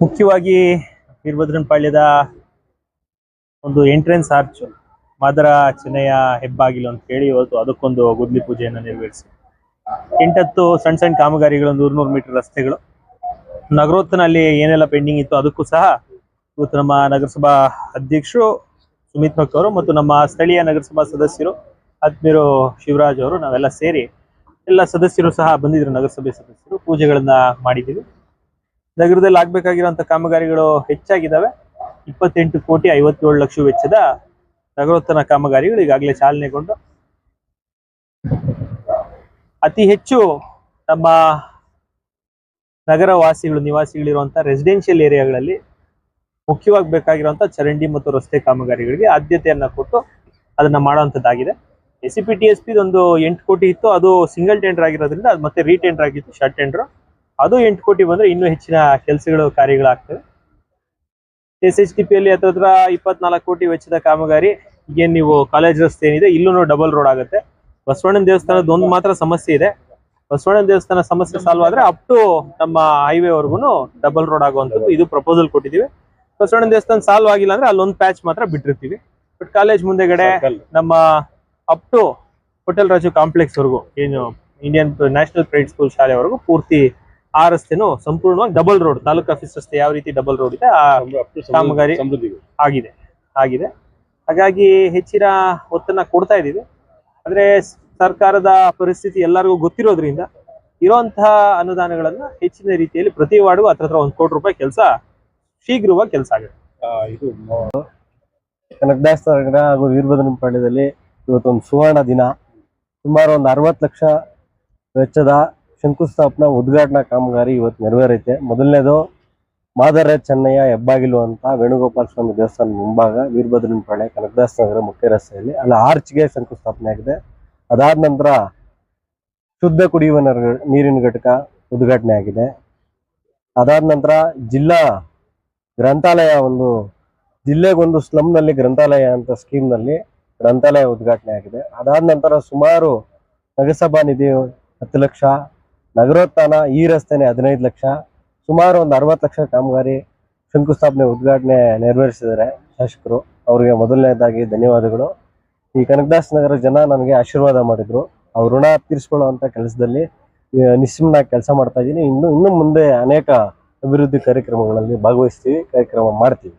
ಮುಖ್ಯವಾಗಿ ವೀರಭದ್ರನ ಪಾಳ್ಯದ ಒಂದು ಎಂಟ್ರೆನ್ಸ್ ಆರ್ಚ್ ಮಾದರ ಚೆನ್ನಯ್ಯ ಹೆಬ್ಬಾಗಿಲು ಅಂತ ಹೇಳಿ ಇವತ್ತು ಅದಕ್ಕೊಂದು ಗುದ್ಲಿ ಪೂಜೆಯನ್ನು ನೆರವೇರಿಸಿ. ಎಂಟತ್ತು ಸಣ್ಣ ಸಣ್ಣ ಕಾಮಗಾರಿಗಳು ನೂರು ನೂರು ಮೀಟರ್ ರಸ್ತೆಗಳು. ನಗರೋತ್ತನಲ್ಲಿ ಏನೆಲ್ಲ ಪೆಂಡಿಂಗ್ ಇತ್ತು ಅದಕ್ಕೂ ಸಹ ಇವತ್ತು ನಮ್ಮ ನಗರಸಭಾ ಅಧ್ಯಕ್ಷರು ಸುಮಿತ್ ಮಕ್ ಅವರು ಮತ್ತು ನಮ್ಮ ಸ್ಥಳೀಯ ನಗರಸಭಾ ಸದಸ್ಯರು ಆತ್ಮೀರು ಶಿವರಾಜ್ ಅವರು, ನಾವೆಲ್ಲ ಸೇರಿ ಎಲ್ಲ ಸದಸ್ಯರು ಸಹ ಬಂದಿದ್ರು ನಗರಸಭೆ ಸದಸ್ಯರು. ಪೂಜೆಗಳನ್ನ ಮಾಡಿದ್ದೀವಿ. ನಗರದಲ್ಲಿ ಆಗ್ಬೇಕಾಗಿರುವಂತ ಕಾಮಗಾರಿಗಳು ಹೆಚ್ಚಾಗಿದ್ದಾವೆ. ಇಪ್ಪತ್ತೆಂಟು ಕೋಟಿ ಐವತ್ತೇಳು ಲಕ್ಷ ವೆಚ್ಚದ ನಗರೋತ್ತನ ಕಾಮಗಾರಿಗಳು ಈಗಾಗಲೇ ಚಾಲನೆಗೊಂಡು ಅತಿ ಹೆಚ್ಚು ನಮ್ಮ ನಗರ ವಾಸಿಗಳು ನಿವಾಸಿಗಳಿರುವಂತಹ ರೆಸಿಡೆನ್ಷಿಯಲ್ ಏರಿಯಾಗಳಲ್ಲಿ ಮುಖ್ಯವಾಗಿ ಬೇಕಾಗಿರುವಂತ ಚರಂಡಿ ಮತ್ತು ರಸ್ತೆ ಕಾಮಗಾರಿಗಳಿಗೆ ಆದ್ಯತೆಯನ್ನ ಕೊಟ್ಟು ಅದನ್ನ ಮಾಡುವಂತದ್ದಾಗಿದೆ. S C P T S P ಒಂದು ಎಂಟು ಕೋಟಿ ಇತ್ತು. ಅದು ಸಿಂಗಲ್ ಟೆಂಡರ್ ಆಗಿರೋದ್ರಿಂದ ಅದು ಮತ್ತೆ ರೀಟೆಂಡರ್ ಆಗಿತ್ತು ಶಾರ್ಟ್ ಟೆಂಡರ್ ಅದು ಎಂಟು ಕೋಟಿ ಬಂದ್ರೆ ಇನ್ನೂ ಹೆಚ್ಚಿನ ಕೆಲಸಗಳು ಕಾರ್ಯಗಳಾಗ್ತವೆ. ಎಸ್ ಎಚ್ ಡಿ ಪಿಯಲ್ಲಿ ಹತ್ರ ಹತ್ರ ಇಪ್ಪತ್ನಾಲ್ಕು ಕೋಟಿ ವೆಚ್ಚದ ಕಾಮಗಾರಿ. ಈಗೇನು ನೀವು ಕಾಲೇಜ್ ರಸ್ತೆ ಏನಿದೆ ಇಲ್ಲೂ ಡಬಲ್ ರೋಡ್ ಆಗುತ್ತೆ. ಬಸವಣ್ಣನ ದೇವಸ್ಥಾನದ ಒಂದು ಮಾತ್ರ ಸಮಸ್ಯೆ ಇದೆ. ಬಸವಣ್ಣನ ದೇವಸ್ಥಾನ ಸಮಸ್ಯೆ ಸಾಲ್ವ್ ಆದ್ರೆ ಅಪ್ ಟು ನಮ್ಮ ಹೈವೇ ವರೆಗೂನು ಡಬಲ್ ರೋಡ್ ಆಗುವಂಥದ್ದು. ಇದು ಪ್ರಪೋಸಲ್ ಕೊಟ್ಟಿದ್ದೀವಿ. ಬಸವಣ್ಣನ ದೇವಸ್ಥಾನ ಸಾಲ್ವ್ ಆಗಿಲ್ಲ ಅಂದ್ರೆ ಅಲ್ಲೊಂದು ಪ್ಯಾಚ್ ಮಾತ್ರ ಬಿಟ್ಟಿರ್ತೀವಿ. ಬಟ್ ಕಾಲೇಜ್ ಮುಂದೆಗಡೆ ನಮ್ಮ up to hotel Raju complex ವರೆಗೂ ಏನು ಇಂಡಿಯನ್ ನ್ಯಾಷನಲ್ ಪ್ರೈಡ್ ಸ್ಕೂಲ್ ಶಾಲೆವರೆಗೂ ಪೂರ್ತಿ ಆ ರಸ್ತೆನೂ ಸಂಪೂರ್ಣವಾಗಿ ಡಬಲ್ ರೋಡ್ ತಾಲೂಕ್ ಆಫೀಸ್ ರಸ್ತೆ ಯಾವ ರೀತಿ ಡಬಲ್ ರೋಡ್ ಇದೆ ಆ ಕಾಮಗಾರಿ ಆಗಿದೆ ಆಗಿದೆ. ಹಾಗಾಗಿ ಹೆಚ್ಚಿನ ಒತ್ತನ್ನ ಕೊಡ್ತಾ ಇದ್ದೀವಿ. ಆದ್ರೆ ಸರ್ಕಾರದ ಪರಿಸ್ಥಿತಿ ಎಲ್ಲರಿಗೂ ಗೊತ್ತಿರೋದ್ರಿಂದ ಇರುವಂತಹ ಅನುದಾನಗಳನ್ನ ಹೆಚ್ಚಿನ ರೀತಿಯಲ್ಲಿ ಪ್ರತಿ ವಾರ್ಡ್ಗೂ ಹತ್ರ ಹತ್ರ ಒಂದು ಕೋಟಿ ರೂಪಾಯಿ ಕೆಲಸ ಶೀಘ್ರವಾಗಿ ಕೆಲಸ ಆಗುತ್ತೆ. ಇದು ಕನಕದಾಸ ನಗರ ಹಾಗೂ ವೀರಭದ್ರನ ಪಾಳ್ಯದಲ್ಲಿ ಇವತ್ತೊಂದು ಸುವರ್ಣ ದಿನ. ಸುಮಾರು ಒಂದು ಅರವತ್ತು ಲಕ್ಷ ವೆಚ್ಚದ ಶಂಕುಸ್ಥಾಪನಾ ಉದ್ಘಾಟನಾ ಕಾಮಗಾರಿ ಇವತ್ತು ನೆರವೇರೈತೆ. ಮೊದಲನೇದು, ಮಾದರ ಚೆನ್ನಯ್ಯ ಹೆಬ್ಬಾಗಿಲು ಅಂತ ವೇಣುಗೋಪಾಲ ಸ್ವಾಮಿ ದೇವಸ್ಥಾನ ಮುಂಭಾಗ ವೀರಭದ್ರನ ಪಾಳೆ, ಕನಕದಾಸ ನಗರ ಮುಖ್ಯ ರಸ್ತೆಯಲ್ಲಿ. ಅಲ್ಲಿ ಆರ್ಚ್ಗೆ ಶಂಕುಸ್ಥಾಪನೆ ಆಗಿದೆ. ಅದಾದ ನಂತರ ಶುದ್ಧ ಕುಡಿಯುವ ನರ- ನೀರಿನ ಘಟಕ ಉದ್ಘಾಟನೆ ಆಗಿದೆ. ಅದಾದ ನಂತರ ಜಿಲ್ಲಾ ಗ್ರಂಥಾಲಯ ಒಂದು, ಜಿಲ್ಲೆಗೊಂದು ಸ್ಲಮ್ನಲ್ಲಿ ಗ್ರಂಥಾಲಯ ಅಂತ ಸ್ಕೀಮ್ನಲ್ಲಿ ಗ್ರಂಥಾಲಯ ಉದ್ಘಾಟನೆ ಆಗಿದೆ. ಅದಾದ ನಂತರ ಸುಮಾರು ನಗರಸಭಾ ನಿಧಿ ಹತ್ತು ಲಕ್ಷ ನಗರೋತ್ಥಾನ ಈ ರಸ್ತೆನೆ ಹದಿನೈದು ಲಕ್ಷ, ಸುಮಾರು ಒಂದು ಅರವತ್ತು ಲಕ್ಷ ಕಾಮಗಾರಿ ಶಂಕುಸ್ಥಾಪನೆ ಉದ್ಘಾಟನೆ ನೆರವೇರಿಸಿದ್ದಾರೆ ಶಾಸಕರು. ಅವರಿಗೆ ಮೊದಲನೇದಾಗಿ ಧನ್ಯವಾದಗಳು. ಈ ಕನಕದಾಸ ನಗರ ಜನ ನನಗೆ ಆಶೀರ್ವಾದ ಮಾಡಿದ್ರು. ಅವ್ರ ಋಣ ತೀರಿಸ್ಕೊಳ್ಳುವಂಥ ಕೆಲಸದಲ್ಲಿ ನಿಸ್ಸಿಮ್ನಾಗಿ ಕೆಲಸ ಮಾಡ್ತಾ ಇದ್ದೀನಿ. ಇನ್ನು ಇನ್ನು ಮುಂದೆ ಅನೇಕ ಅಭಿವೃದ್ಧಿ ಕಾರ್ಯಕ್ರಮಗಳಲ್ಲಿ ಭಾಗವಹಿಸ್ತೀವಿ, ಕಾರ್ಯಕ್ರಮ ಮಾಡ್ತೀವಿ.